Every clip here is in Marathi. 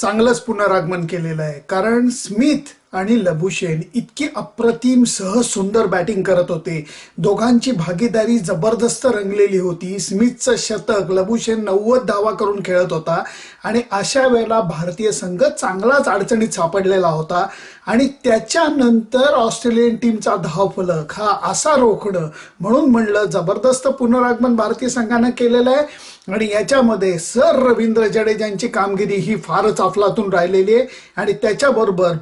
चांगलंच पुनरागमन केलेलं आहे. कारण स्मिथ आणि लबुशेन इतकी अप्रतिम सह सुंदर बॅटिंग करत होते. दोघांची भागीदारी जबरदस्त रंगलेली होती. स्मिथचं शतक लबुशेन नव्वद धावा करून खेळत होता आणि अशा वेळेला भारतीय संघ चांगलाच अडचणीत सापडलेला होता आणि त्याच्यानंतर ऑस्ट्रेलियन टीमचा धावफलक हा असा रोखणं म्हणून म्हणलं जबरदस्त पुनरागमन भारतीय संघानं केलेलं आहे. आणि याच्यामध्ये सर रवींद्र जडेजांची कामगिरी ही फारच अफलातून राहिलेली आहे. आणि त्याच्याबरोबर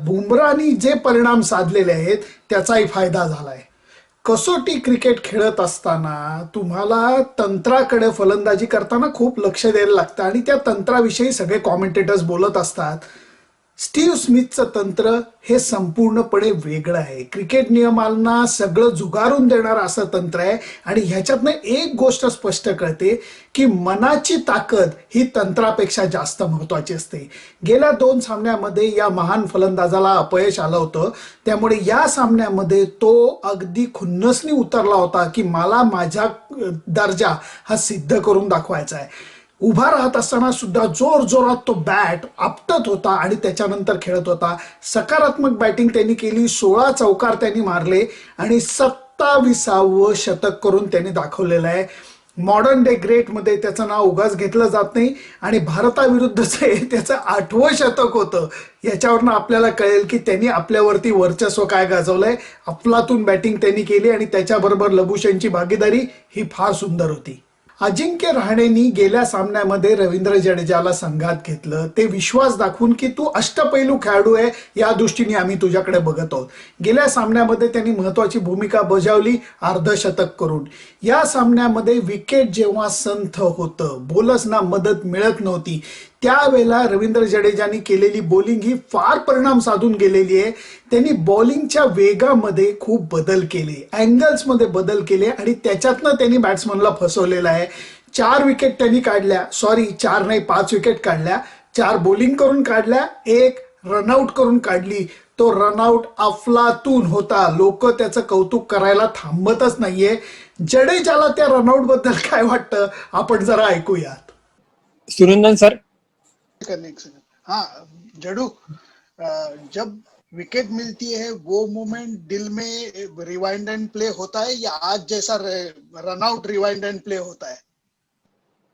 त्यांनी जे परिणाम साधलेले आहेत त्याचाही फायदा झालाय. कसोटी क्रिकेट खेळत असताना तुम्हाला तंत्राकडे फलंदाजी करताना खूप लक्ष द्यायला लागतं आणि त्या तंत्राविषयी सगळे कॉमेंटेटर्स बोलत असतात. स्टीव्ह स्मिथचं तंत्र हे संपूर्णपणे वेगळं आहे. क्रिकेट नियमांना सगळं जुगारून देणारं असं तंत्र आहे आणि ह्याच्यातनं एक गोष्ट स्पष्ट कळते की मनाची ताकद ही तंत्रापेक्षा जास्त महत्वाची असते. गेल्या दोन सामन्यामध्ये या महान फलंदाजाला अपयश आलं होतं. त्यामुळे या सामन्यामध्ये तो अगदी खुन्नसनी उतरला होता की मला माझा दर्जा हा सिद्ध करून दाखवायचा आहे. उभा राहत असताना सुद्धा जोर जोरात तो बॅट आपटत होता आणि त्याच्यानंतर खेळत होता. सकारात्मक बॅटिंग त्यांनी केली सोळा चौकार त्यांनी मारले आणि सत्ताविसावं शतक करून त्यांनी दाखवलेलं आहे. मॉडर्न डे ग्रेटमध्ये त्याचं नाव उगाच घेतलं जात नाही आणि भारताविरुद्धचं हे त्याचं आठवं शतक होतं. याच्यावरनं आपल्याला कळेल की त्यांनी आपल्यावरती वर्चस्व काय गाजवलंय. अफलातून बॅटिंग त्यांनी केली आणि त्याच्याबरोबर लबुशेनची भागीदारी ही फार सुंदर होती. अजिंक्य रहाणेनी गेल्या सामन्यामध्ये रवींद्र जडेजाला संघात घेतलं. ते विश्वास दाखवून की तू अष्टपैलू खेळाडू आहे या दृष्टीने आम्ही तुझ्याकडे बघत आहोत. गेल्या सामन्यामध्ये त्यांनी महत्वाची भूमिका बजावली अर्धशतक करून. या सामन्यामध्ये विकेट जेव्हा संथ होतं बोलसना मदत मिळत नव्हती. त्यावेळेला रवींद्र जडेजानी केलेली बॉलिंग ही फार परिणाम साधून गेलेली आहे. त्यांनी बॉलिंगच्या वेगामध्ये खूप बदल केले. अँगल्समध्ये बदल केले आणि त्याच्यातनं त्यांनी बॅट्समनला फसवलेलं आहे. चार विकेट त्यांनी काढल्या. सॉरी चार नाही पाच विकेट काढल्या. चार बॉलिंग करून काढल्या. एक रनआउट करून काढली. तो रनआउट अफलातून होता. लोक त्याचं कौतुक करायला थांबतच नाहीये. जडेजाला त्या रनआउटबद्दल काय वाटतं? आपण जरा ऐकूयात. सुनंदन सर करने एक सेकंड हाँ जडू जब विकेट मिलती है, वो मोमेंट दिल में रिवाइंड एंड प्ले होता है या आज जैसा run out rewind and play होता है?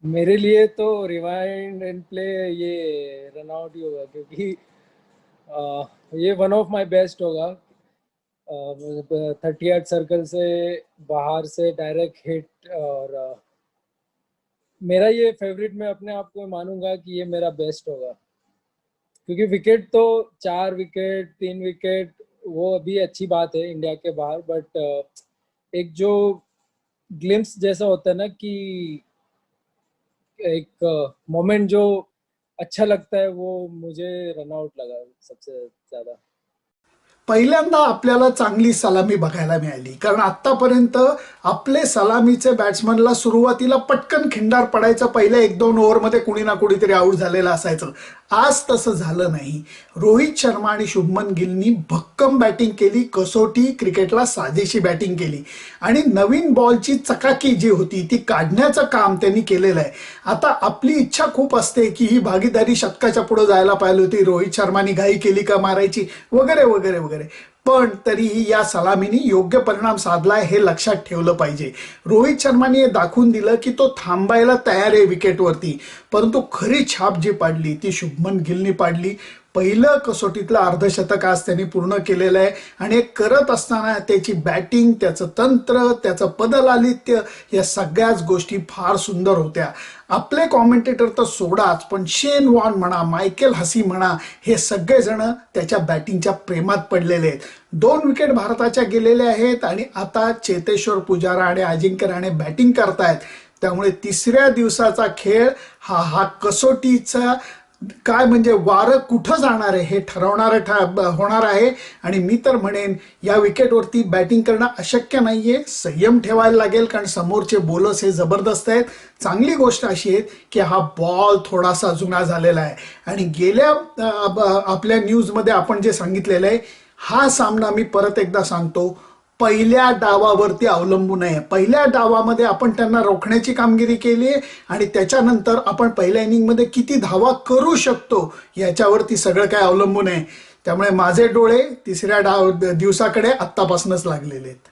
मेरे लिए तो रिवाइंड एंड प्ले ये रन आउट ही होगा क्योंकि ये वन ऑफ़ माय बेस्ट होगा। थर्टी एट सर्कल से बाहर से डायरेक्ट हिट और मेरा ये फेवरेट मैं अपने आप को मानूँगा कि ये मेरा बेस्ट होगा। क्योंकि विकेट तो चार विकेट तीन विकेट वो अभी अच्छी बात है इंडिया के बाहर बट एक जो ग्लिम्स जैसा होता है ना कि एक मोमेंट जो अच्छा लगता है, वो मुझे रन आउट लगा सबसे ज़्यादा। पहिल्यांदा आपल्याला चांगली सलामी बघायला मिळाली. कारण आतापर्यंत आपले सलामीचे बॅट्समनला सुरुवातीला पटकन खिंडार पडायचं पहिल्या एक दोन ओव्हरमध्ये कुणी ना कुणीतरी आऊट झालेलं असायचं. आज तसं झालं नाही. रोहित शर्मा आणि शुभमन गिलनी भक्कम बॅटिंग केली कसोटी क्रिकेटला साजेशी बॅटिंग केली. आणि नवीन बॉलची चकाकी जी होती ती काढण्याचं काम त्यांनी केलेलं आहे. आता आपली इच्छा खूप असते की ही भागीदारी शतकाच्या पुढे जायला पाहिली होती. रोहित शर्मानी घाई केली का मारायची? वगैरे वगैरे वगैरे. पण तरीही या सलामीने योग्य परिणाम साधलाय हे लक्षात ठेवलं पाहिजे. रोहित शर्माने दाखवून दिलं की तो थांबायला तयार आहे विकेटवरती परंतु खरी छाप जी पाडली ती शुभमन गिलनी पाडली. पहिलं कसोटीतलं अर्धशतक आज त्यांनी पूर्ण केलेलं आहे. आणि हे करत असताना त्याची बॅटिंग त्याचं तंत्र त्याचं पदलालित्य या सगळ्याच गोष्टी फार सुंदर होत्या. आपले कॉमेंटेटर तर सोडाच पण शेन वॉन म्हणा मायकेल हसी म्हणा हे सगळेजण त्याच्या बॅटिंगच्या प्रेमात पडलेले आहेत. दोन विकेट भारताच्या गेलेल्या आहेत आणि आता चेतेश्वर पुजारा आणि अजिंक्य राणे बॅटिंग करतायत. त्यामुळे तिसऱ्या दिवसाचा खेळ हा हा कसोटीचा काय म्हणजे वारं कुठं जाणार आहे हे ठरवणारं ठ होणार आहे. आणि मी तर म्हणेन या विकेटवरती बॅटिंग करणं अशक्य नाही आहे संयम ठेवायला लागेल कारण समोरचे बोलर्स हे जबरदस्त आहेत. चांगली गोष्ट अशी आहे की हा बॉल थोडासा जुना झालेला आहे. आणि गेल्या आपल्या न्यूजमध्ये आपण जे सांगितलेलं आहे हा सामना मी परत एकदा सांगतो. पहिल्या डावावरती अवलंबून आहे. पहिल्या डावामध्ये आपण त्यांना रोखण्याची कामगिरी केली आहे आणि त्याच्यानंतर आपण पहिल्या इनिंगमध्ये किती धावा करू शकतो याच्यावरती सगळं काय अवलंबून आहे. त्यामुळे माझे डोळे तिसऱ्या डाव दिवसाकडे आत्तापासूनच लागलेले आहेत.